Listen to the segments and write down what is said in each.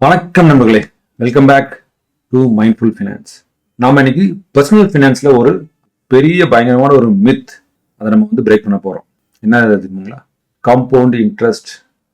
வணக்கம் நண்பர்களே. Welcome back to mindful finance நாம் இன்னைக்கு பர்சனல் ஃபினான்ஸில் ஒரு பெரிய பயங்கரமான ஒரு மித் அதை நம்ம வந்து பிரேக் பண்ண போகிறோம் என்ன தெரியுங்களா காம்பவுண்ட் இன்ட்ரெஸ்ட்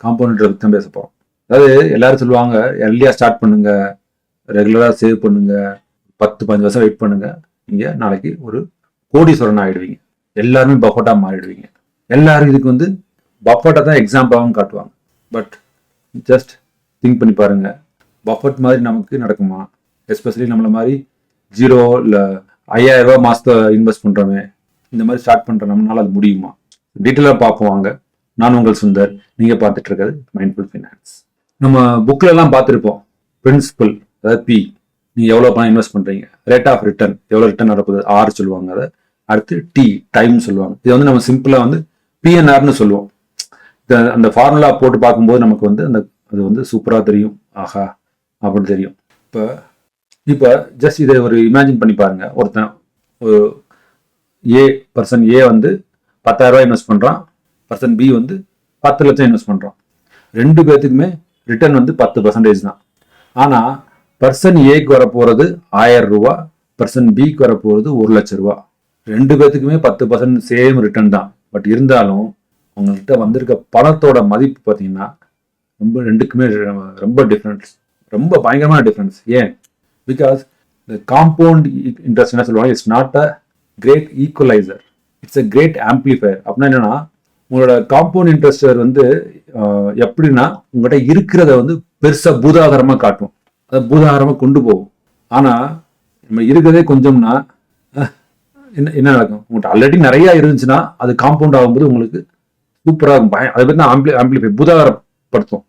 காம்பவுண்ட் இன்ட்ரெஸ்ட் தான் பேச போகிறோம் அதாவது எல்லாரும் சொல்லுவாங்க எர்லியாக ஸ்டார்ட் பண்ணுங்க ரெகுலராக சேவ் பண்ணுங்க பத்து பதினஞ்சு வருஷம் வெயிட் பண்ணுங்க. நீங்கள் நாளைக்கு ஒரு கோடீஸ்வரன் ஆகிடுவீங்க எல்லாருமே பஃபோட்டாக மாறிடுவீங்க. எல்லாரும் இதுக்கு வந்து பஃபோட்டா தான் எக்ஸாம்பிளாகவும் காட்டுவாங்க. பட் ஜஸ்ட் திங்க் பண்ணி பாருங்க. பஃபட் மாதிரி நமக்கு நடக்குமா? எஸ்பெஷலி நம்மள மாதிரி ஜீரோ இல்லை ஐயாயிரம் ரூபா மாசத்தை இன்வெஸ்ட் பண்ணுறோமே இந்த மாதிரி ஸ்டார்ட் பண்ற நம்மளால அது முடியுமா? டீட்டெயிலாக பார்ப்போம் வாங்க. நான் உங்கள் சுந்தர். நீங்கள் பார்த்துட்டு இருக்கிறது மைண்ட்ஃபுல் ஃபினான்ஸ் நம்ம புக்கிலலாம் எல்லாம் பார்த்துருப்போம். பிரின்சிபல் அதாவது பி நீங்கள் எவ்வளோ பணம் இன்வெஸ்ட் பண்ணுறீங்க ரேட் ஆஃப் ரிட்டர்ன் எவ்வளோ ரிட்டர்ன் நடக்குது? ஆறு சொல்லுவாங்க அதை. அடுத்து டி டைம் சொல்லுவாங்க. இது வந்து நம்ம சிம்பிளாக வந்து பிஎன்ஆர்னு சொல்லுவோம். இந்த- அந்த ஃபார்முலா போட்டு பார்க்கும்போது நமக்கு வந்து அந்த அது வந்து சூப்பராக தெரியும். ஆஹா அப்படின்னு தெரியும். இப்போ இப்போ ஜஸ்ட் இதை ஒரு இமேஜின் பண்ணி பாருங்கள் ஒருத்தன் ஒரு ஏ பர்சன் ஏ வந்து பத்தாயிரரூபா இன்வெஸ்ட் பண்ணுறான் பர்சன் பி வந்து பத்து லட்சம் இன்வெஸ்ட் பண்ணுறான் ரெண்டு பேர்த்துக்குமே ரிட்டர்ன் வந்து பத்து பர்சன்டேஜ் தான். ஆனால் பர்சன் ஏக்கு வர போகிறது ஆயிரம் பர்சன் பிக்கு வர போகிறது ஒரு லட்சம் ரூபா. ரெண்டு பேர்த்துக்குமே பத்து பர்சன்ட் சேம் ரிட்டர்ன் தான். பட் இருந்தாலும் உங்கள்கிட்ட வந்திருக்க பணத்தோட மதிப்பு பார்த்தீங்கன்னா ரொம்ப ரெண்டுக்குமே ரொம்ப- டிஃப்ரென்ஸ் ரொம்ப பயங்கரமான டிஃப்ரென்ஸ் ஏன்? பிகாஸ் இந்த காம்பவுண்ட் இன்ட்ரெஸ்ட் என்ன சொல்லுவாங்க? It's not a great equaliser it's a great amplifier அப்படின்னா என்னன்னா உங்களோட காம்பவுண்ட் இன்ட்ரெஸ்டர் வந்து எப்படின்னா உங்கள்கிட்ட இருக்கிறத வந்து பெருசாக பூதாகரமாக காட்டும். அதை பூதாகரமாக கொண்டு போகும். ஆனால் நம்ம இருக்கிறதே கொஞ்சம்னா என்ன என்ன நடக்கும்? உங்கள்கிட்ட ஆல்ரெடி நிறையா இருந்துச்சுன்னா அது காம்பவுண்ட் ஆகும்போது உங்களுக்கு சூப்பராக இருக்கும். பயம் அதை பற்றி தான் ஆம்பிளி ஆம்பிளிஃபை பூதாகரப்படுத்தும்.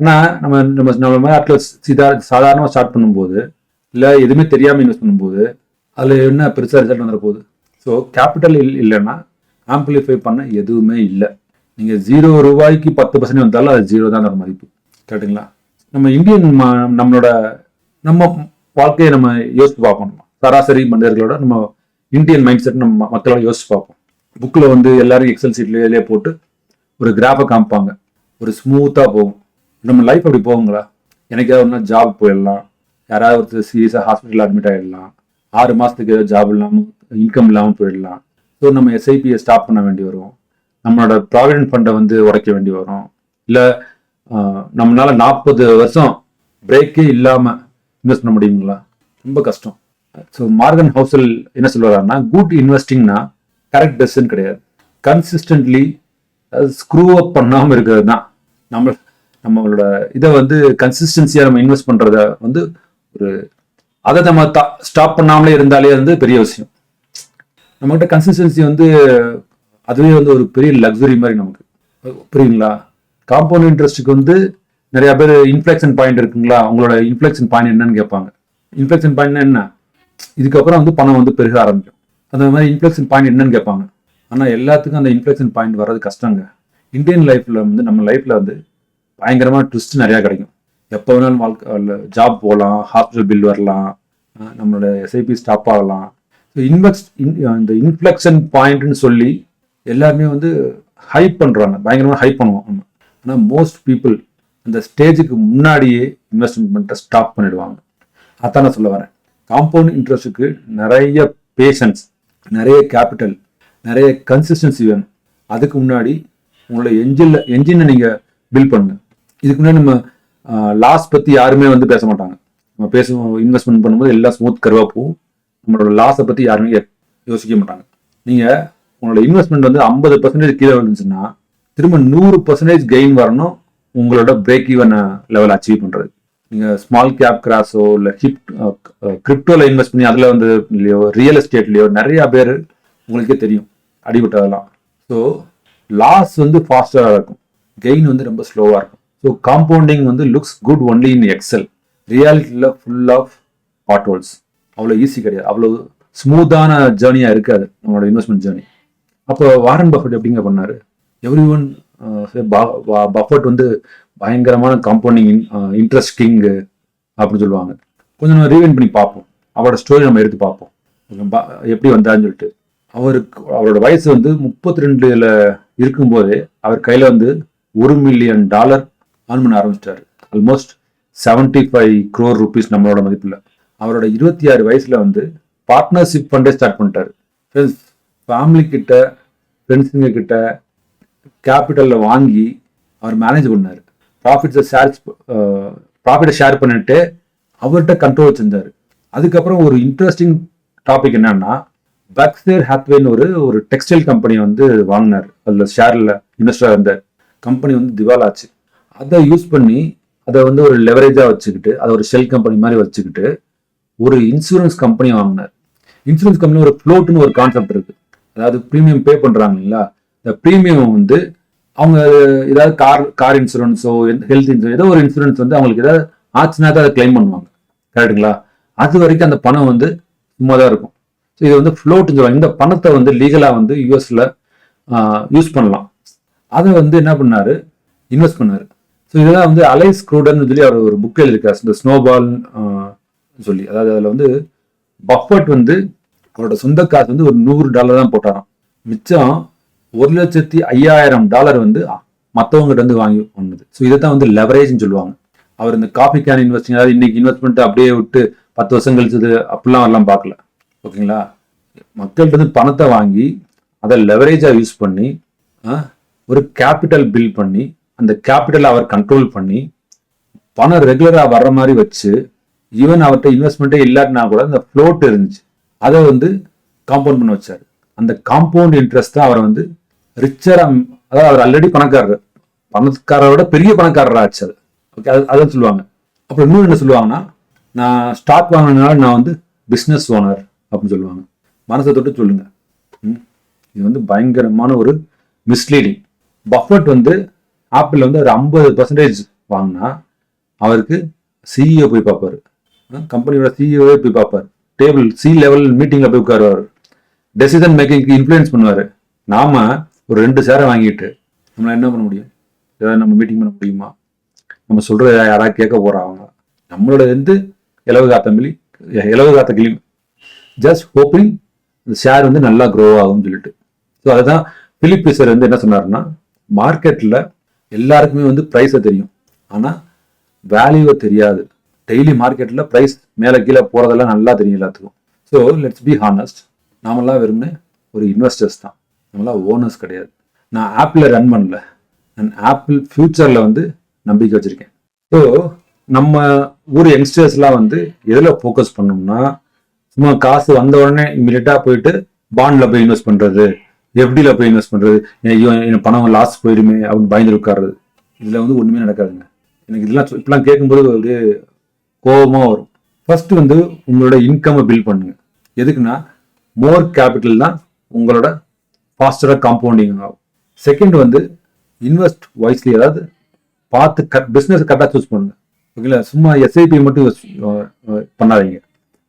ஆனால் நம்ம நம்ம நம்ம மாதிரி ஆட்கள் சிதா சாதாரணமாக ஸ்டார்ட் பண்ணும்போது இல்லை எதுவுமே தெரியாமல் இன்வெஸ்ட் பண்ணும்போது அதில் என்ன பெருசாக ரிசல்ட் வந்துட போகுது ஸோ கேபிட்டல் இல்லைன்னா ஆம்பிளிஃபை பண்ண எதுவுமே இல்லை. நீங்கள் ஜீரோ ரூபாய்க்கு பத்து பர்சன்ட் வந்தாலும் அது ஜீரோ தான் அதோட மதிப்பு. கரெக்டுங்களா நம்ம இந்தியன் ம- நம்மளோட நம்ம வாழ்க்கையை நம்ம யோசித்து பார்ப்போம். சராசரி மனிதர்களோட நம்ம இந்தியன் மைண்ட் செட் நம்ம மக்களோட யோசித்து பார்ப்போம். புக்கில் வந்து எல்லாரும் எக்ஸல் சீட்லேயே போட்டு ஒரு கிராஃபை காமிப்பாங்க. ஒரு ஸ்மூத்தாக போகும். நம்ம லைஃப் அப்படி போகுங்களா எனக்கு ஏதாவது ஜாப் போயிடலாம். யாராவது ஒருத்தர் சீரியஸாக ஹாஸ்பிட்டல் அட்மிட் ஆகிடலாம் ஆறு மாதத்துக்கு ஏதாவது ஜாப் இல்லாமல் இன்கம் இல்லாமல் போயிடலாம். ஸோ நம்ம எஸ்ஐபியை ஸ்டாப் பண்ண வேண்டி வரும். நம்மளோட ப்ராவிடென்ட் ஃபண்டை வந்து உடைக்க வேண்டி வரும். இல்லை நம்மளால நாற்பது வருஷம் பிரேக்கே இல்லாமல் இன்வெஸ்ட் பண்ண முடியுங்களா? ரொம்ப கஷ்டம். ஸோ மார்கன் ஹவுசல் என்ன சொல்லுவாருன்னா குட் இன்வெஸ்டிங்னா கரெக்ட் டெசிஷன் கிடையாது. கன்சிஸ்டன்ட்லி ஸ்க்ரூ அப் பண்ணாமல் இருக்கிறது தான். நம்ம நம்மளோட இதை வந்து கன்சிஸ்டன்சியாக நம்ம இன்வெஸ்ட் பண்ணுறத வந்து ஒரு அதை நம்ம ஸ்டாப் பண்ணாமலே இருந்தாலே வந்து பெரிய விஷயம். நம்மகிட்ட கன்சிஸ்டன்சி வந்து அதுவே வந்து ஒரு பெரிய லக்ஸுரி மாதிரி நமக்கு. புரியுங்களா காம்பவுண்ட் இன்ட்ரெஸ்ட்டுக்கு வந்து நிறைய பேர் இன்ஃப்ளெக்ஷன் பாயிண்ட் இருக்குங்களா? உங்களோட இன்ஃப்ளெக்ஷன் பாயிண்ட் என்னன்னு கேட்பாங்க. இன்ஃப்ளெக்ஷன் பாயிண்ட் என்ன? இதுக்கப்புறம் வந்து பணம் வந்து பெருக ஆரம்பிக்கும். அந்த மாதிரி இன்ஃப்ளெக்ஷன் பாயிண்ட் என்னன்னு கேட்பாங்க. ஆனால் எல்லாத்துக்கும் அந்த இன்ஃப்ளெக்ஷன் பாயிண்ட் வர்றது கஷ்டங்க. இந்தியன் லைஃப்பில் வந்து நம்ம லைஃப்பில் வந்து பயங்கரமான ட்விஸ்ட் நிறையா கிடைக்கும். எப்போ வேணாலும் வாழ்க்கை ஜாப் போகலாம் ஹாஸ்பிட்டல் பில் வரலாம் நம்மளோட எஸ்ஐபி ஸ்டாப் ஆகலாம். ஸோ இன் இந்த இன்ஃப்ளெக்ஷன் பாயிண்ட்னு சொல்லி எல்லாருமே வந்து ஹைப் பண்ணுறாங்க பயங்கரமாக ஹைப் பண்ணுவோம். நம்ம ஆனால் மோஸ்ட் பீப்புள் அந்த ஸ்டேஜுக்கு முன்னாடியே இன்வெஸ்ட்மெண்ட்டை ஸ்டாப் பண்ணிடுவாங்க. அதான் நான் சொல்ல வரேன். காம்பவுண்ட் இன்ட்ரெஸ்ட்டுக்கு நிறைய பேஷன்ஸ் நிறைய கேபிட்டல் நிறைய கன்சிஸ்டன்சி வேணும். அதுக்கு முன்னாடி உங்களோட என்ஜினில் என்ஜினை நீங்கள் பில்ட் பண்ணுங்க. இதுக்கு முன்னாடி நம்ம லாஸ் பற்றி யாருமே வந்து பேச மாட்டாங்க. நம்ம பேசுவோம் இன்வெஸ்ட்மெண்ட் பண்ணும்போது எல்லாம் ஸ்மூத் கருவாக போகும். நம்மளோட லாஸை பற்றி யாருமே யோ- யோசிக்க மாட்டாங்க. நீங்கள் உங்களோட இன்வெஸ்ட்மெண்ட் வந்து ஐம்பது பர்சன்டேஜ் கீழே விழுந்துச்சுன்னா திரும்ப நூறு பர்சன்டேஜ் கெயின் வரணும் உங்களோட பிரேக் ஈவன் லெவல் அச்சீவ் பண்ணுறது நீங்கள் ஸ்மால் கேப் கிராஸோ இல்லை ஹிப் கிரிப்டோவில் இன்வெஸ்ட் பண்ணி அதில் வந்து இல்லையோ ரியல் எஸ்டேட்லையோ நிறையா பேர் உங்களுக்கே தெரியும். அடிபட்டதெல்லாம். ஸோ லாஸ் வந்து ஃபாஸ்டராக இருக்கும். கெயின் வந்து ரொம்ப ஸ்லோவாக இருக்கும். ஸோ காம்பவுண்டிங் வந்து looks good only in Excel ரியாலிட்டியில் full of potholes அவ்வளோ ஈஸி கிடையாது. அவ்வளோ ஸ்மூத்தான ஜேர்னியாக இருக்காது நம்மளோட இன்வெஸ்ட்மெண்ட் ஜேர்னி அப்போ வாரன் பஃபட் எப்படிங்க பண்ணார்? எவ்ரி ஒன் பஃபட் வந்து பயங்கரமான காம்பவுண்டிங் இன்ட்ரெஸ்ட் கிங்கு அப்படின்னு சொல்லுவாங்க. கொஞ்சம் நம்ம ரீவைன் பண்ணி பார்ப்போம். அவரோட ஸ்டோரி நம்ம எடுத்து பார்ப்போம். ப- எப்படி வந்தான்னு சொல்லிட்டு. அவருக்கு அவரோட வயசு வந்து முப்பத்தி ரெண்டுல இருக்கும்போதே அவர் கையில் வந்து ஒரு மில்லியன் டாலர் ஆன் பண்ண ஆரம்பிச்சிட்டாரு. Almost seventy five crore rupees நம்மளோட மதிப்பில். அவரோட இருபத்தி ஆறு வயசில் வந்து பார்ட்னர்ஷிப் ஃபண்டே ஸ்டார்ட் பண்ணிட்டாரு. ஃப்ரெண்ட்ஸ் ஃபேமிலி கிட்ட ஃப்ரெண்ட்ஸுங்க கிட்ட கேபிட்டலில் வாங்கி அவர் மேனேஜ் பண்ணார். ப்ராஃபிட்ஸை ஷேர் ப்ராஃபிட்டை ஷேர் பண்ணிட்டு அவர்கிட்ட கண்ட்ரோல் செஞ்சார். அதுக்கப்புறம் ஒரு இன்ட்ரெஸ்டிங் டாபிக் என்னன்னா பக்ஸேர் ஹாத்வேன்னு ஒரு ஒரு டெக்ஸ்டைல் கம்பெனி வந்து வாங்கினார். அதில் ஷேரில் இன்வெஸ்டராக இருந்தார். கம்பெனி வந்து திவாலாச்சு. அதை யூஸ் பண்ணி அதை வந்து ஒரு லெவரேஜாக வச்சுக்கிட்டு அதை ஒரு ஷெல் கம்பெனி மாதிரி வச்சுக்கிட்டு ஒரு இன்சூரன்ஸ் கம்பெனி வாங்கினார். இன்சூரன்ஸ் கம்பெனி ஒரு ஃப்ளோட்னு ஒரு கான்செப்ட் இருக்கு. அதாவது ப்ரீமியம் பே பண்ணுறாங்க இல்லைங்களா? இந்த ப்ரீமியம் வந்து அவங்க ஏதாவது கார் கார் இன்சூரன்ஸோ ஹெல்த் இன்சூரன்ஸ் ஏதோ ஒரு இன்சூரன்ஸ் வந்து அவங்களுக்கு ஏதாவது ஆச்சுன்னா தான் அதை கிளைம் பண்ணுவாங்க. கரெக்டுங்களா அது வரைக்கும் அந்த பணம் வந்து சும்மா தான் இருக்கும். ஸோ இது வந்து ஃப்ளோட்னு சொல்லுவாங்க. இந்த பணத்தை வந்து லீகலாக வந்து யூஎஸில் யூஸ் பண்ணலாம். அதை வந்து என்ன பண்ணார்? இன்வெஸ்ட் பண்ணார். ஸோ இதெல்லாம் வந்து அலைஸ் க்ரூடன் சொல்லி அவர் ஒரு புக் எழுதியிருக்காரு. இந்த ஸ்னோபால் சொல்லி. அதாவது அதில் வந்து பஃபர்ட் வந்து அவரோட சொந்த காசு வந்து ஒரு நூறு டாலர் தான் போட்டாராம். மிச்சம் ஒரு லட்சத்தி ஐயாயிரம் டாலர் வந்து மற்றவங்ககிட்ட வந்து வாங்கி வந்தது. ஸோ இதை தான் வந்து லெவரேஜ்னு சொல்லுவாங்க. அவர் இந்த காஃபி கேன் இன்வெஸ்டிங் அதாவது இன்னைக்கு இன்வெஸ்ட்மெண்ட் அப்படியே விட்டு பத்து வருஷம் கழிச்சது அப்படிலாம் எல்லாம் பார்க்கல. ஓகேங்களா? மக்கள்கிட்ட வந்து பணத்தை வாங்கி அதை லெவரேஜாக யூஸ் பண்ணி ஒரு கேபிட்டல் பில்ட் பண்ணி அந்த கேபிட்டலை அவர் கண்ட்ரோல் பண்ணி பணம் ரெகுலராக வர்ற மாதிரி வச்சு ஈவன் அவர்கிட்ட இன்வெஸ்ட்மெண்ட்டே இல்லாட்டினா கூட அந்த ஃப்ளோட் இருந்துச்சு. அதை வந்து காம்பவுண்ட் பண்ண வச்சார். அந்த காம்பவுண்ட் இன்ட்ரெஸ்ட் தான் அவரை வந்து ரிச்சராக அதாவது அவர் ஆல்ரெடி பணக்காரர். பணக்காரரோட பெரிய பணக்காரர் ஆச்சு அது ஓகே அது அதான் சொல்லுவாங்க. அப்புறம் இன்னும் என்ன சொல்லுவாங்கன்னா நான் ஸ்டாக் வாங்கினால நான் வந்து பிஸ்னஸ் ஓனர் அப்படின்னு சொல்லுவாங்க. மனசை தொட்டு சொல்லுங்க. ம். இது வந்து பயங்கரமான ஒரு மிஸ்லீடிங் பஃபட் வந்து ஆப்பிள் வந்து ஒரு ஐம்பது பர்சன்டேஜ் வாங்கினா அவருக்கு சிஇஓ போய் பார்ப்பாரு. கம்பெனியோட சிஇஓவே போய் பார்ப்பார். டேபிள் சி லெவல் மீட்டிங்கில் போய் உட்காருவார். டெசிஷன் மேக்கிங்க்கு இன்ஃப்ளூயன்ஸ் பண்ணுவார். நாம் ஒரு ரெண்டு சேரை வாங்கிட்டு நம்மளால் என்ன பண்ண முடியும்? ஏதாவது நம்ம மீட்டிங் பண்ண முடியுமா? நம்ம சொல்கிற யாராவது கேட்க போகிறாங்க நம்மளோட வந்து இலவு காத்த மிலி இலவு காத்த கிளி ஜஸ்ட் ஹோப்பிங் இந்த ஷேர் வந்து நல்லா க்ரோ ஆகும்னு சொல்லிட்டு. ஸோ அதுதான் பிலிப் பிசர் வந்து என்ன சொன்னாருன்னா மார்க்கெட்டில் எல்லாருக்குமே வந்து ப்ரைஸை தெரியும். ஆனால் வேல்யூவை தெரியாது. டெய்லி மார்க்கெட்டில் ப்ரைஸ் மேலே கீழே போகிறதெல்லாம் நல்லா தெரியும் எல்லாத்துக்கும். ஸோ லெட்ஸ் பி ஹானஸ்ட் நாமெல்லாம் வெறுமனே ஒரு இன்வெஸ்டர்ஸ் தான். நம்மளாம் ஓனர்ஸ் கிடையாது. நான் ஆப்பில் ரன் பண்ணல. நான் ஆப்பிள் ஃப்யூச்சரில் வந்து நம்பிக்கை வச்சுருக்கேன். ஸோ நம்ம ஊர் யங்ஸ்டர்ஸ்லாம் வந்து எதில் ஃபோக்கஸ் பண்ணோம்னா சும்மா காசு வந்த உடனே இம்மிடியட்டாக போயிட்டு பாண்டில் போய் இன்வெஸ்ட் பண்ணுறது எஃப்டியில் போய் இன்வெஸ்ட் பண்ணுறது ஐயோ என் பணம் லாஸ் போயிருமே அப்படின்னு பயந்து உட்காருறது. இதில் வந்து ஒன்றுமே நடக்காதுங்க. எனக்கு இதெல்லாம் இப்பெல்லாம் இப்படிலாம் கேட்கும்போது அப்படியே கோபமாக வரும். ஃபர்ஸ்ட் வந்து உங்களோட இன்கம்மை பில்ட் பண்ணுங்க. எதுக்குன்னா மோர் கேபிட்டல் தான் உங்களோட ஃபாஸ்டராக காம்பவுண்டிங் ஆகும். செகண்ட் வந்து இன்வெஸ்ட் வைஸ்லி அதாவது பார்த்து கட் பிஸ்னஸ் கரெக்டாக சூஸ் பண்ணுங்க. ஓகேங்களா? சும்மா எஸ்ஐபி மட்டும் பண்ணாதீங்க.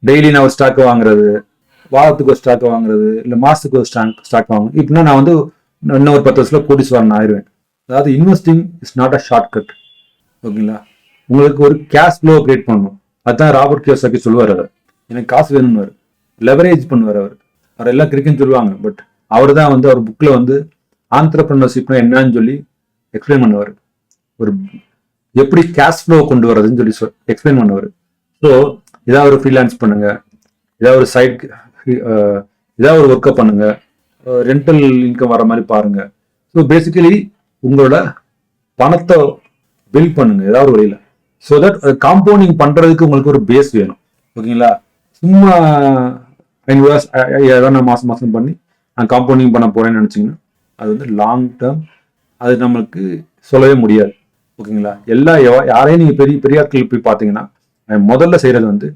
டெய்லி நான் ஒரு ஸ்டாக் வாங்குறது வாரத்துக்கு ஒரு ஸ்டாக் வாங்குறது இல்லை மாசத்துக்கு ஒரு ஸ்டாக் ஸ்டாக் வாங்க இப்படின்னா நான் வந்து இன்னும் ஒரு பத்து வருஷத்துல கோடீஸ்வரன் ஆயிடுவேன். அதாவது investing is not a shortcut ஓகேங்களா? உங்களுக்கு ஒரு கேஷ் ஃப்ளோ கிரியேட் பண்ணணும். அதுதான் ராபர்ட் கியோசாக்கி சொல்லுவார் அவர். எனக்கு காசு வேணும்னு லெவரேஜ் பண்ணுவார் அவர். அவர் எல்லாம் கிரிக்கெட் சொல்லுவாங்க. பட் அவர் தான் வந்து அவர் புக்கில் வந்து ஆந்திரப்ரனர்ஷிப்னா என்னன்னு சொல்லி எக்ஸ்பிளைன் பண்ணுவார். ஒரு எப்படி கேஷ் ஃப்ளோ கொண்டு வர்றதுன்னு சொல்லி எக்ஸ்பிளைன் பண்ணுவார். ஸோ ஏதாவது ஒரு ஃப்ரீலான்ஸ் பண்ணுங்க. ஏதாவது ஒரு சைட் ஏதாவது ஒரு ஒர்க்கை பண்ணுங்க. ரெண்டல் இன்கம் வர மாதிரி பாருங்க. ஸோ பேசிக்கலி உங்களோட பணத்தை பில்ட் பண்ணுங்க ஏதாவது ஒரு வழியில். ஸோ தட் காம்பவுண்டிங் பண்ணுறதுக்கு உங்களுக்கு ஒரு பேஸ் வேணும். ஓகேங்களா? சும்மா ஐநூறுவா ஏதாவது நான் மாதம் மாதம் பண்ணி நான் காம்பவுண்டிங் பண்ண போகிறேன்னு நினச்சிங்கன்னா அது வந்து லாங் டேர்ம் அது நம்மளுக்கு சொல்லவே முடியாது. ஓகேங்களா? எல்லா யாரையும் நீங்கள் பெரிய பெரிய ஆட்கள் போய் பார்த்தீங்கன்னா முதல்ல செய்கிறது வந்து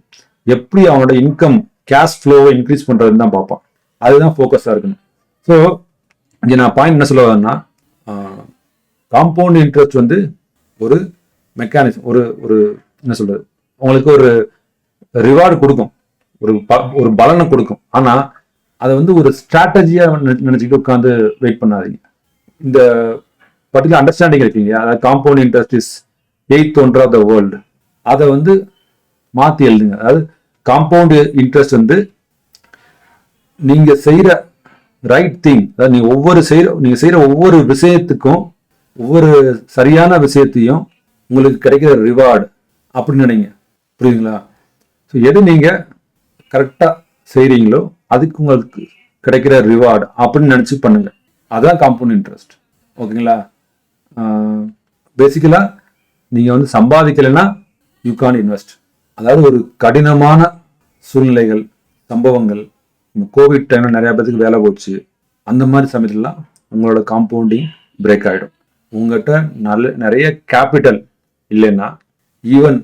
எப்படி அவனோட இன்கம் கேஷ் ஃப்ளோவை இன்க்ரீஸ் பண்ணுறது தான் பார்ப்பான். அதுதான் ஃபோக்கஸாக இருக்கணும். ஸோ இங்கே நான் பாயிண்ட் என்ன சொல்ல வரேன்னா காம்பவுண்ட் இன்ட்ரெஸ்ட் வந்து ஒரு மெக்கானிசம் ஒரு ஒரு என்ன சொல்கிறது உங்களுக்கு ஒரு ரிவார்டு கொடுக்கும். ஒரு ப- ஒரு பலனை கொடுக்கும். ஆனால் அதை வந்து ஒரு ஸ்ட்ராட்டஜியாக நினச்சிக்கிட்டு உட்காந்து வெயிட் பண்ணாதீங்க. இந்த பர்டிகுலர் அண்டர்ஸ்டாண்டிங் இருக்கீங்க அதாவது காம்பவுண்ட் இன்ட்ரெஸ்ட் இஸ் எயித் ஒன்று ஆஃப் த வேர்ல்டு அதை வந்து மாற்றி எழுதுங்க. அதாவது காம்பவுண்ட் இன்ட்ரெஸ்ட் வந்து நீங்க செய்யற ரைட் திங் அதாவது நீங்க ஒவ்வொரு செய்யற நீங்க செய்யற ஒவ்வொரு விஷயத்துக்கும் ஒவ்வொரு சரியான விஷயத்தையும் உங்களுக்கு கிடைக்கிற ரிவார்டு அப்படின்னு நினைங்க. புரியுதுங்களா? ஸோ எது நீங்கள் கரெக்டாக செய்கிறீங்களோ அதுக்கு உங்களுக்கு கிடைக்கிற ரிவார்டு அப்படின்னு நினச்சி பண்ணுங்க. அதுதான் காம்பவுண்ட் இன்ட்ரெஸ்ட் ஓகேங்களா? பேசிக்கலாக நீங்கள் வந்து சம்பாதிக்கலைன்னா யூ கான் இன்வெஸ்ட் அதாவது ஒரு கடினமான சூழ்நிலைகள் சம்பவங்கள் இந்த கோவிட் டைமில் நிறைய பேருக்கு வேலை போச்சு. அந்த மாதிரி சமயத்துலலாம் உங்களோட காம்பவுண்டிங் பிரேக் ஆகிடும் உங்கள்கிட்ட நல்ல நிறைய கேபிட்டல் இல்லைன்னா ஈவன்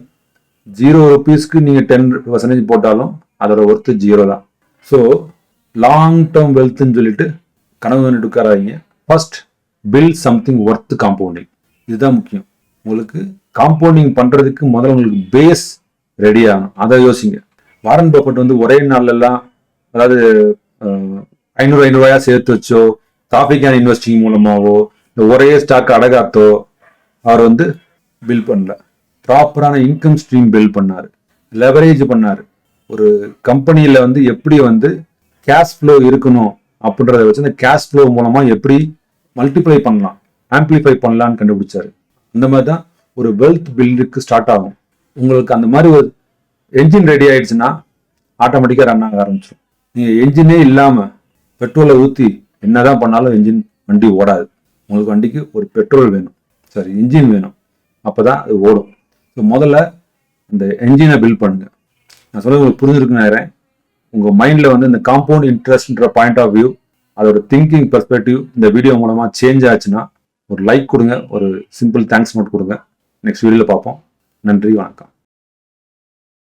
ஜீரோ ருபீஸ்க்கு நீங்கள் டென் பர்சன்டேஜ் போட்டாலும் அதோட ஒர்த்து ஜீரோ தான். ஸோ லாங் டேர்ம் வெல்த்துன்னு சொல்லிட்டு கனவு கண்டுட்டு first build something worth compounding இதுதான் முக்கியம். உங்களுக்கு காம்பவுண்டிங் பண்ணுறதுக்கு முதல்ல உங்களுக்கு பேஸ் ரெடி ஆகணும். அதை யோசிங்க. வாரன் பஃபட் வந்து ஒரே நாள்ல எல்லாம் அதாவது ஐநூறு ஐநூறுரூவாயா சேர்த்து வச்சோ டாபிக்கான இன்வெஸ்டிங் மூலமாவோ இந்த ஒரே ஸ்டாக் அடகாத்தோ அவர் வந்து பில் பண்ணல. ப்ராப்பரான இன்கம் ஸ்ட்ரீம் பில் பண்ணார். லெவரேஜ் பண்ணார். ஒரு கம்பெனியில் வந்து எப்படி வந்து கேஷ் ஃப்ளோ இருக்கணும் அப்படின்றத வச்சு அந்த கேஷ் ஃப்ளோ மூலமாக எப்படி மல்டிப்ளை பண்ணலாம் ஆம்பிளிஃபை பண்ணலான்னு கண்டுபிடிச்சாரு. இந்த மாதிரி தான் ஒரு வெல்த் பில்டுக்கு ஸ்டார்ட் ஆகும். உங்களுக்கு அந்த மாதிரி ஒரு என்ஜின் ரெடி ஆயிடுச்சுன்னா ஆட்டோமேட்டிக்காக ரன் ஆக ஆரம்பிச்சிடும் நீங்கள் என்ஜினே இல்லாமல் பெட்ரோலை ஊற்றி என்ன தான் பண்ணாலும் என்ஜின் வண்டி ஓடாது. உங்களுக்கு வண்டிக்கு ஒரு பெட்ரோல் வேணும். சரி இன்ஜின் வேணும். அப்போ தான் அது ஓடும். ஸோ முதல்ல இந்த என்ஜினை பில்ட் பண்ணுங்கள் நான் சொல்ல உங்களுக்கு புரிஞ்சிருக்குன்னு நினைக்கிறேன். உங்கள் மைண்டில் வந்து இந்த காம்பவுண்ட் இன்ட்ரெஸ்ட்ன்ற பாயிண்ட் ஆஃப் வியூ அதோட திங்கிங் பெர்ஸ்பெக்டிவ் இந்த வீடியோ மூலமாக சேஞ்ச் ஆச்சுன்னா ஒரு லைக் கொடுங்க ஒரு சிம்பிள் தேங்க்ஸ் நோட் கொடுங்க. நெக்ஸ்ட் வீடியோவில் பார்ப்போம். நன்றி வணக்கம்.